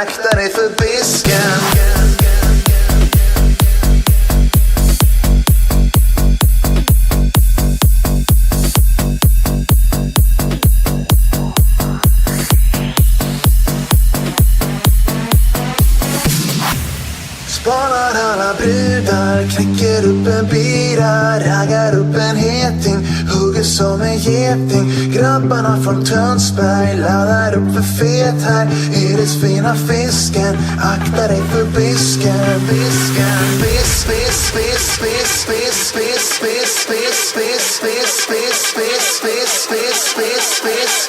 akta dig för bisken. Spanar alla brudar, knäcker upp en bira, raggar upp en heting, som en geting Grabbarna från Tönsberg laddar upp för fet här i det fina fisken Akta dig för bisken, bisken Fisk, fisk, fisk, fisk, fisk, fisk, fisk, fisk, fisk, fisk, fisk, fisk, fisk, fisk, fisk, fisk, fisk, fisk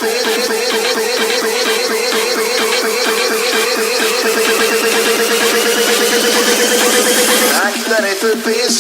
Akta dig för bisken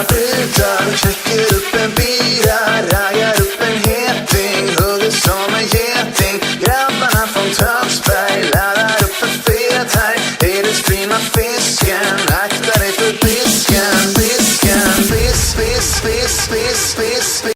arbetar, kläcker upp en bira, raggar upp en heting, hugger som en geting. Grabbarna från Tönsberg laddar upp en fet här i den fina fisken.